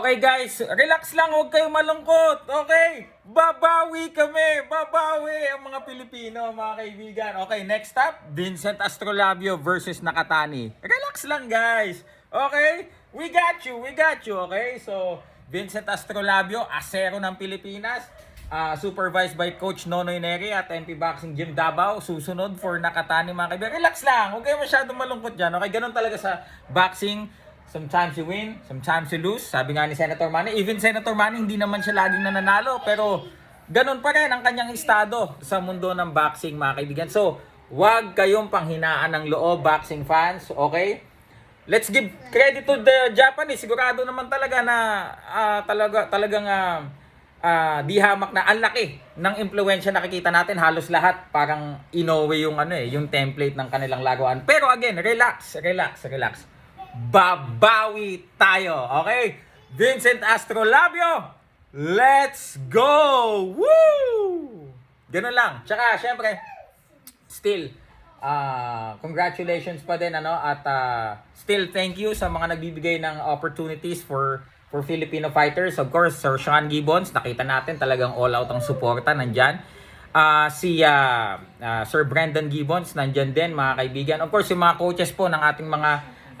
Okay guys, relax lang, huwag kayong malungkot. Okay? Babawi kami, babawi ang mga Pilipino, mga kaibigan. Okay, next up, Vincent Astrolabio versus Nakatani. Relax lang guys. Okay? We got you, we got you. Okay? So, Vincent Astrolabio, asero ng Pilipinas. ah, supervised by Coach Nonoy Neri at MP Boxing Gym Davao. Susunod for Nakatani mga kaibigan. Relax lang, huwag kayong masyadong malungkot dyan. Okay, ganun talaga sa boxing. Sometimes you win, sometimes you lose. Sabi nga ni Senator Manny, even Senator Manny hindi naman siya laging nananalo, pero ganun pa rin ang kanyang estado sa mundo ng boxing, mga kaibigan. So, wag kayong panghinaan ng loob, boxing fans, okay? Let's give credit to the Japanese. Sigurado naman talaga na ah, talaga talagang ah, ah, di na ang laki ng impluwensya nakikita natin halos lahat parang Inoue yung ano eh, yung template ng kanilang laruan. Pero again, relax, relax, relax. Babawi tayo, okay? Vincent Astrolabio, let's go! Woo! Ganun lang. Tsaka, syempre, still, ah congratulations pa din, ano, at ah, still thank you sa mga nagbibigay ng opportunities for for Filipino fighters. Of course, Sir Sean Gibbons, nakita natin talagang all out ang suporta nandyan. Ah, si ah, ah, Sir Brandon Gibbons nandyan din, mga kaibigan. Of course, yung mga coaches po ng ating mga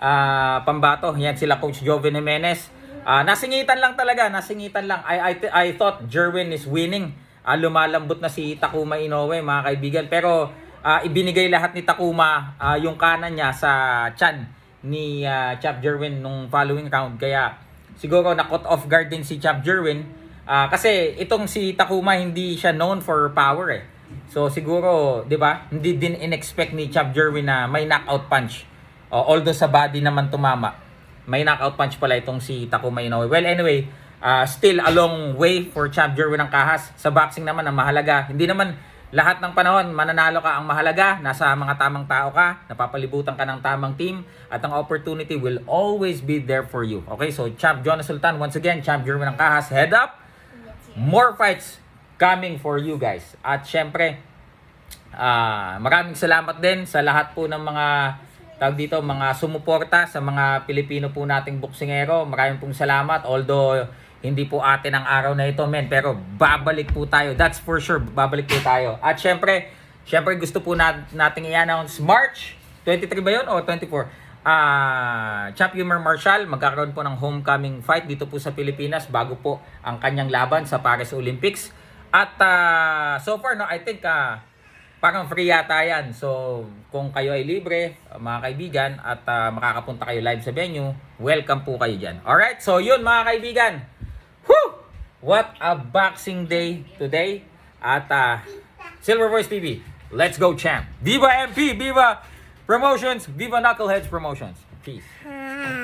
ah, pambato, yan sila Coach Joven Jimenez. Ah, nasingitan lang talaga, nasingitan lang. I, I, I thought Jerwin is winning. Ah, lumalambot na si Takuma Inoue, mga kaibigan. Pero ah, ibinigay lahat ni Takuma ah, yung kanan niya sa chan ni ah, Chap Jerwin nung following round. Kaya siguro na caught off guard din si Chap Jerwin. Ah, kasi itong si Takuma hindi siya known for power eh. So siguro, 'di ba? Hindi din inexpect ni Chap Jerwin na may knockout punch. Oh, although sa body naman tumama, may knockout punch pala itong si Takuma Inoue. Well, anyway, uh, still a long way for Champ Jerwin ng kahas. Sa boxing naman, ang mahalaga, hindi naman lahat ng panahon mananalo ka ang mahalaga. Nasa mga tamang tao ka, napapalibutan ka ng tamang team, at ang opportunity will always be there for you. Okay, so Champ Jonas Sultan, once again, Champ Jerwin ng kahas, head up. More fights coming for you guys. At syempre, Ah, maraming salamat din sa lahat po ng mga tawag dito, mga sumuporta sa mga Pilipino po nating boksingero. Maraming pong salamat. Although hindi po atin ang araw na ito, men, pero babalik po tayo. That's for sure, babalik po tayo. At syempre, syempre gusto po nat nating i-announce March 23 ba 'yon o 24? Ah, Champ Humor Marshall magkakaroon po ng homecoming fight dito po sa Pilipinas bago po ang kanyang laban sa Paris Olympics. At ah, so far no, I think ah, parang free yata yan. So, kung kayo ay libre, mga kaibigan, at uh, makakapunta kayo live sa venue, welcome po kayo dyan. Alright, so yun mga kaibigan. Whew! What a boxing day today. At uh, Silver Voice TV, let's go champ. Viva MP, Viva Promotions, Viva Knuckleheads Promotions. Peace.